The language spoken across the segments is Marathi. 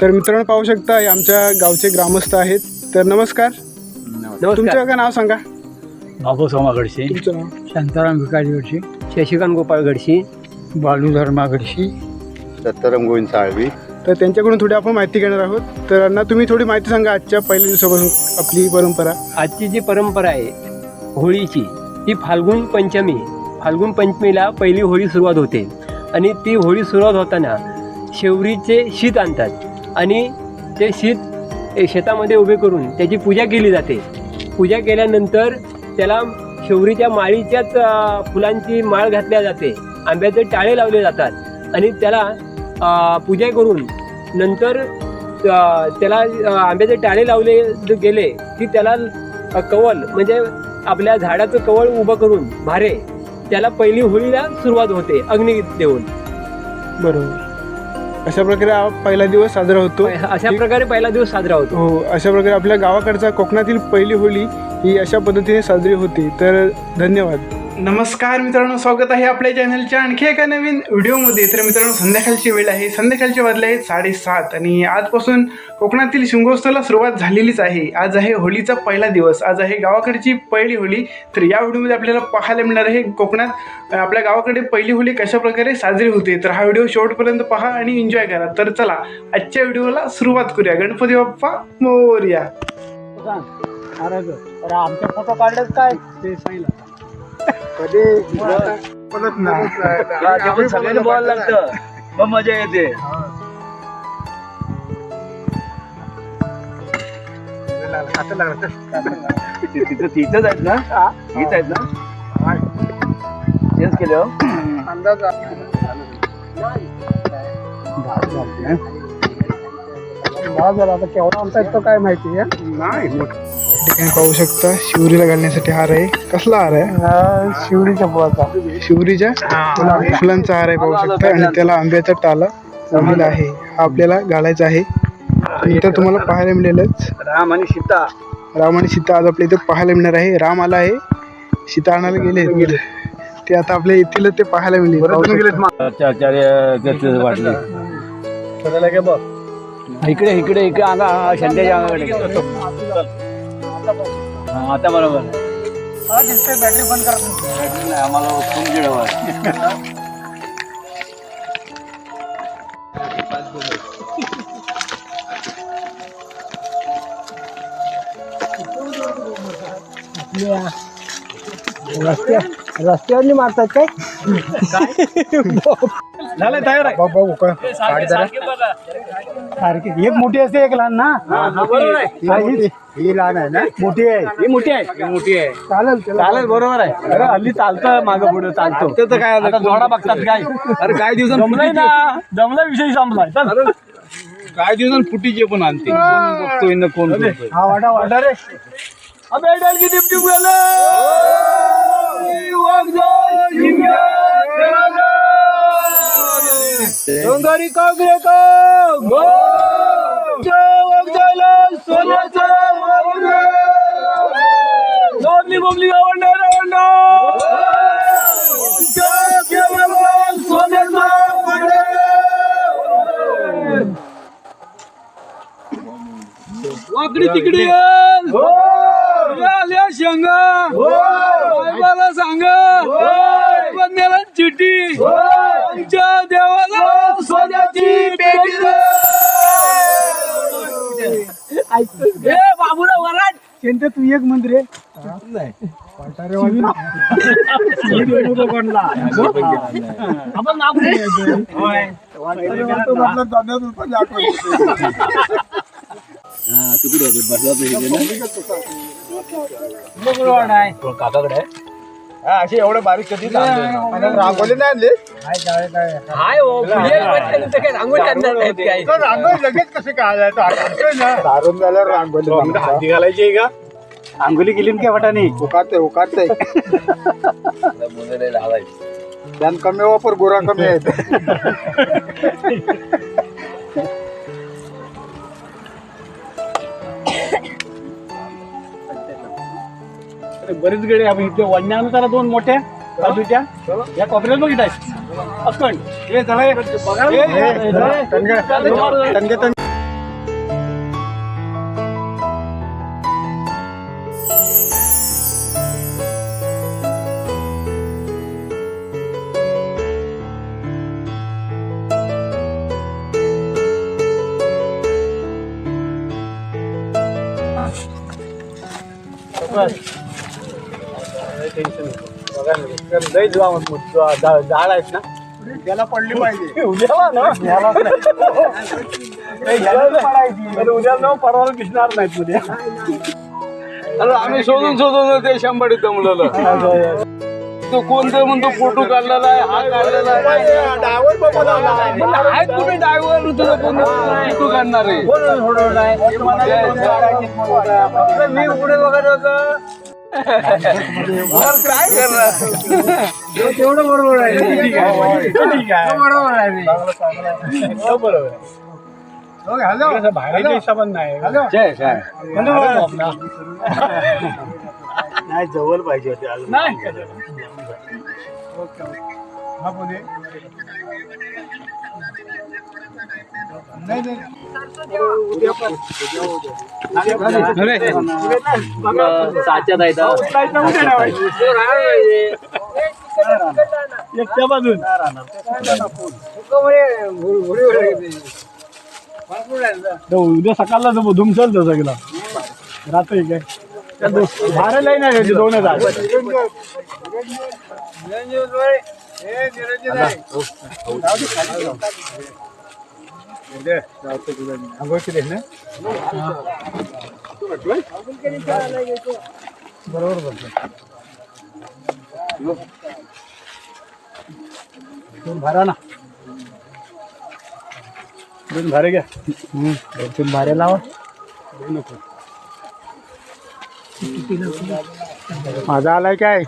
तर मित्रांनो पाहू शकता हे आमच्या गावचे ग्रामस्थ आहेत. तर नमस्कार. तुमचं का नाव सांगा? बाबू सोमागडशी. तुमचं नाव? शांताराम भिकाजीगडशी शशिकांत गोपाळ गडशी बालू धर्मागडशी. दत्ताराम गोविंद साळवी. तर त्यांच्याकडून थोडी आपण माहिती घेणार आहोत. तर अण्णा तुम्ही थोडी माहिती सांगा आजच्या पहिल्या दिवसापासून आपली परंपरा. आजची जी परंपरा आहे होळीची ती फाल्गुन पंचमी फाल्गुन पंचमीला पहिली होळी सुरुवात होते. आणि ती होळी सुरुवात होताना शेवरीचे शीत आणतात. आणि ते शीत शेतामध्ये उभे करून त्याची पूजा केली जाते. पूजा केल्यानंतर त्याला शेवरीच्या माळीच्याच फुलांची माळ घातल्या जाते. आंब्याचे टाळे लावले जातात आणि त्याला पूजा करून नंतर त्याला आंब्याचे टाळे लावले गेले की त्याला कवल म्हणजे आपल्या झाडाचं कवळ उभं करून भारे त्याला पहिली होळीला सुरुवात होते अग्नी देऊन बरोबर. अशा प्रकारे हा पहिला दिवस साजरा होतो. अशा प्रकारे पहिला दिवस साजरा होतो. हो अशा प्रकारे आपल्या गावाकडचा कोकणातील पहिली होळी ही अशा पद्धतीने साजरी होते. तर धन्यवाद. नमस्कार मित्रांनो स्वागत आहे आपल्या चॅनलच्या आणखी एका नवीन व्हिडिओमध्ये. तर मित्रांनो संध्याकाळची वेळ आहे. संध्याकाळचे वाजले आहेत साडेसात आणि आजपासून कोकणातील शिमगोत्सवाला सुरुवात झालेलीच आहे. आज आहे होळीचा पहिला दिवस. आज आहे गावाकडची पहिली होळी तर या व्हिडिओमध्ये आपल्याला पाहायला मिळणार आहे कोकणात आपल्या गावाकडे पहिली होळी कशा प्रकारे साजरी होते. तर हा व्हिडिओ शेवटपर्यंत पहा आणि एन्जॉय करा. तर चला आजच्या व्हिडिओला सुरुवात करूया. गणपती बाप्पा मोर्या. आमचे फोटो काढलेच काय? ते सांगितलं. सगळ्यांनी बोलायला लागतं. मग मजा येते. तिथं तिथंच आहेत ना? हीच आहेत ना? चेंज केले हो. आता केवढा आमचा तो काय माहिती आहे? ठिकाणी पाहू शकता शिवरीला घालण्यासाठी हार आहे. कसला हार आहे? शिवरीच्या फुलाचा शिवरीच्या फुलांचा हार आहे पाहू शकता. आणि त्याला आंब्याचा टाला जमलेला आहे. हा आपल्याला घालायचा आहे. इथं तुम्हाला पाहायला मिळेलच. राम आणि सीता. राम आणि सीता आज आपल्या इथे पाहायला मिळणार आहे. राम आला आहे. सीता आणायला गेले ते आता आपल्या येथील ते पाहायला मिळेल. इकडे इकडे इकडे अंगा शंद्याच्या अंगाकडे. हा, आता बरोबर. बॅटरी बंद करा आम्हाला खूप गिड रस्त्यावर मारतात काय? झालं तयार आहे. सारखी एक मोठी असते एक लहान ना? ही लहान आहे ना? मोठी आहे. ही मोठी आहे. ही मोठी आहे. चालेल चालेल बरोबर आहे. अरे हल्ली चालतं मागं पुढे चालतो. तर काय आता जोडा बघतात काय? अरे काय दिवसांनी जमलाय ना? जमला विषय संपलाय. चल. काय दिवसांनी फुटीचे पण आणते कोण बघतोय ना कोण बघतोय. हा वाडा वाडा रे. अबे डर की टिप टिप गेलं डोंगरी कागरे का सोन्याचं दोन्ही बोबली आवडणार वाकडी तिकडे येल आल्या शेंगा बाबाला सांगा ए बाबूराव वराड! चिंते तू एक मंदिर आहे आपण काकाकडे असे एवढे बारीक कधी रांगोली नाही आणली? हाय हो काय रांगोळी आणणार नाहीत काय? रांगोळी लगेच कसे काय सारून झाल्यावर रांगोली हाती घालायची आहे का? अंगोली गेली ना काय वाटाने उकाडते उकाडते त्यान कमी वापर गोरा कमी आहेत. बरेच गडे इथे वडण्यानंतर दोन मोठ्या बाजूच्या या कॉपऱ्यात बघित आहेत अखंड हे झालं Right. हे- हे- हे- तनगे तनगे लय जुवा मग झाड आहेत ना. त्याला पडली पाहिजे. उद्याला ना? ना परवाला दिसणार नाहीत उद्या. अरे आम्ही शोधून शोधून ते शंभर मुलाला. तो कोणतं म्हणतो फोटो काढलेला आहे हा काढलेला आहे. डायव्हर आहेत कुठे ड्रायव्हर तुझं कोण फोटो काढणार आहे? मी पुढे बघत होतो. काय करणार तेवढं बरोबर आहे ठीक आहे ठीक आहे बरोबर आहे बरोबर हॅलो बाहेरच्या हिशोबात नाही. नाही. जवळ पाहिजे होते अजून. नाही हा नाही नाही. साच्यात आहे एकट्या बाजून तो उद्या सकाळला जमू धुमचल तो सगळा रात्री काय? भारे नाही ना दोन हजार ना बरोबर बोलतो दोन भारा ना दोन भारे घ्या तीन भारे लावा माझा आलाय काय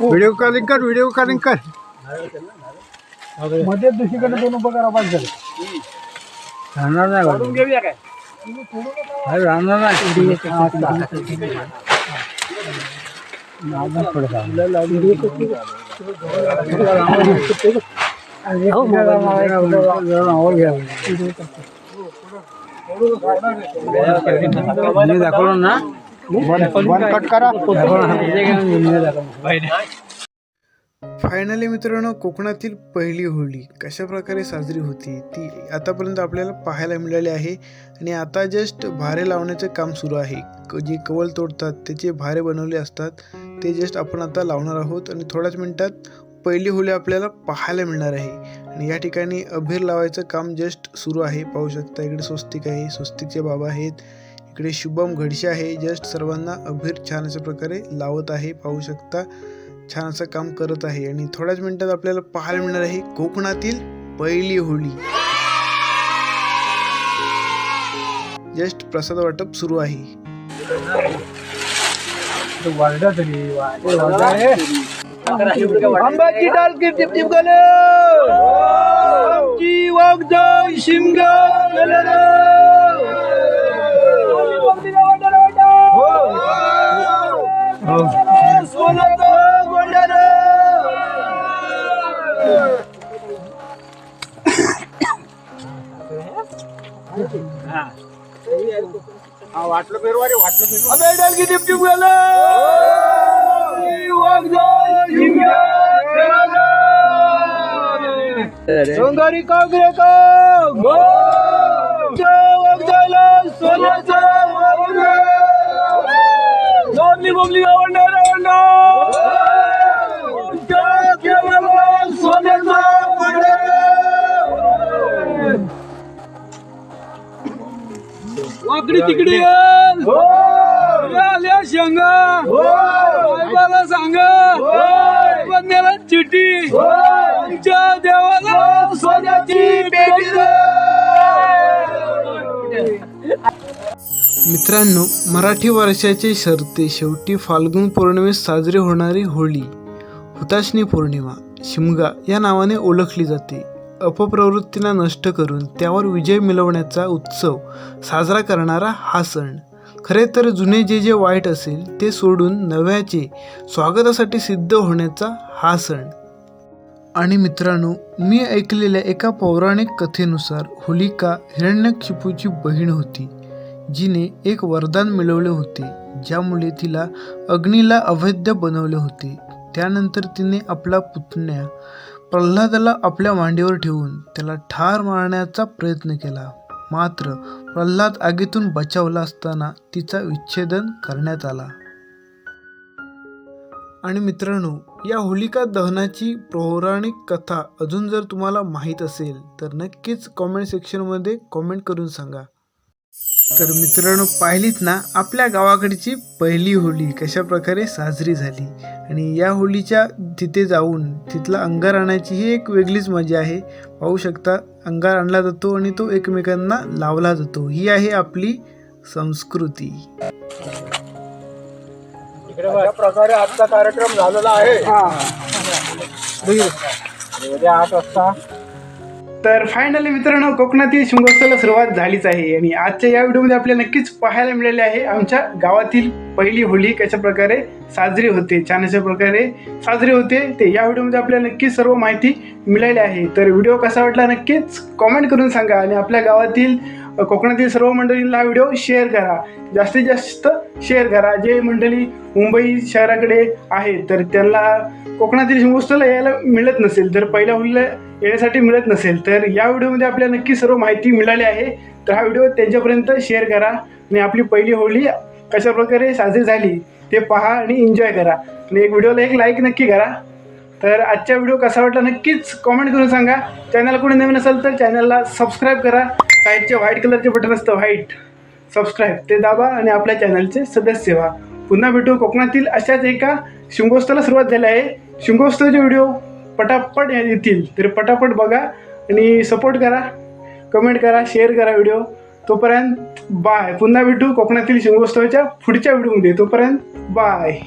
व्हिडिओ कॉलिंग कर व्हिडिओ कॉलिंग कर. मध्ये दुसरीकडे दोन उभं करा पाच झाले. राहणार नाही घेऊया काय? राहणार नाही. दाखवलं ना? कट करा. फायनली मित्रांनो कोकणातील पहिली होळी कशा प्रकारे साजरी होती ती आतापर्यंत आपल्याला पाहायला मिळाली आहे. आणि आता जस्ट भारे लावण्याचं काम सुरू आहे. क- जे कवल तोडतात त्याचे भारे बनवले असतात ते जस्ट आपण आता लावणार आहोत. आणि थोड्याच मिनिटात पहिली होळी आपल्याला पाहायला मिळणार आहे. आणि या ठिकाणी अभीर लावायचं काम जस्ट सुरू आहे. पाहू शकता इकडे स्वस्तिक आहे. स्वस्तिकचे बाबा आहेत. इकडे शुभम घडशे आहे. जस्ट सर्वांना अभिर छान अशा प्रकारे लावत आहे पाहू शकता. छान असं काम करत आहे. आणि थोड्याच मिनिटात आपल्याला पाहायला मिळणार आहे कोकणातील पहिली होळी. जस्ट प्रसाद वाटप सुरू आहे. वाटलं फेरवारी वाटलं फेरवारी की टिप टिप रे. सोंगारी कागरे सोन्याचं रावंडा सोन्याचा वाकडी तिकडी आल्या शेंगा. बायबाला सांगा. चिठी आमच्या देवाला सोन्याची मित्रांनो मराठी वर्षाचे शर्ते शेवटी फाल्गुन पौर्णिमेस साजरी होणारी होळी हुताशनी पौर्णिमा शिमगा या नावाने ओळखली जाते. अपप्रवृत्तींना नष्ट करून त्यावर विजय मिळवण्याचा उत्सव साजरा करणारा हा सण. खरे तर जुने जे जे वाईट असेल ते सोडून नव्याचे स्वागतासाठी सिद्ध होण्याचा हा सण. आणि मित्रांनो मी ऐकलेल्या एका पौराणिक कथेनुसार होलिका हिरण्यक्षिपूची बहीण होती. जिने एक वरदान मिळवले होते ज्यामुळे तिला अग्नीला अवैध बनवले होते. त्यानंतर तिने आपला पुतण्या प्रल्हादाला आपल्या मांडीवर ठेवून त्याला ठार मारण्याचा प्रयत्न केला. मात्र प्रल्हाद आगीतून बचावला असताना तिचा विच्छेदन करण्यात आला. आणि मित्रांनो या होलिका दहनाची पौराणिक कथा अजून जर तुम्हाला माहीत असेल तर नक्कीच कॉमेंट सेक्शनमध्ये कॉमेंट करून सांगा. तर मित्रांनो पाहिलीत ना आपल्या गावाकडची पहिली होळी कशा प्रकारे साजरी झाली? आणि या होळीच्या तिथे जाऊन तिथला अंगार आणायची ही एक वेगळीच मजा आहे. पाहू शकता अंगार आणला जातो आणि तो एकमेकांना लावला जातो. ही आहे आपली संस्कृती. अशा प्रकारे आजचा कार्यक्रम झालेला आहे. उद्या आठ वाजता तर फायनली मित्रांनो कोकणातील शिमगोत्सवाला सुरुवात झालीच आहे. आणि आजच्या या व्हिडिओमध्ये आपल्याला नक्कीच पाहायला मिळाले आहे आमच्या गावातील पहिली होळी कशा प्रकारे साजरी होते छान अशा प्रकारे साजरी होते ते या व्हिडिओमध्ये आपल्याला नक्कीच सर्व माहिती मिळाली आहे. तर व्हिडिओ कसा वाटला नक्कीच कॉमेंट करून सांगा. आणि आपल्या गावातील कोकणातील सर्व मंडळींना हा व्हिडिओ शेअर करा. जास्तीत जास्त शेअर करा. जे मंडळी मुंबई शहराकडे आहेत तर त्यांना कोकणातील शिमगोत्सवाला यायला मिळत नसेल तर पहिल्या हुलीला येण्यासाठी मिळत नसेल तर या व्हिडिओमध्ये आपल्याला नक्की सर्व माहिती मिळाली आहे. तर हा व्हिडिओ त्यांच्यापर्यंत शेअर करा आणि आपली पहिली होळी कशा प्रकारे साजरी झाली ते पहा आणि एन्जॉय करा. आणि एक व्हिडिओला एक लाईक नक्की करा. तर आजचा व्हिडिओ कसा वाटला नक्कीच कॉमेंट करून सांगा. चॅनल कोणी नवीन असेल तर चॅनलला सबस्क्राईब करा. साईडचे व्हाईट कलरचे बटन असतं व्हाईट सबस्क्राईब ते दाबा आणि आपल्या चॅनलचे सदस्य व्हा. पुन्हा भेटू कोकणातील अशाच एका शिमगोत्सवाला सुरुवात झाली आहे. शिमगोत्सवाचे व्हिडिओ पटापट येतील. तर पटापट बघा आणि सपोर्ट करा. कमेंट करा शेअर करा व्हिडिओ तोपर्यंत बाय पुन्हा भेटू कोकणातील शिमगोत्सवाच्या पुढच्या व्हिडिओमध्ये तोपर्यंत बाय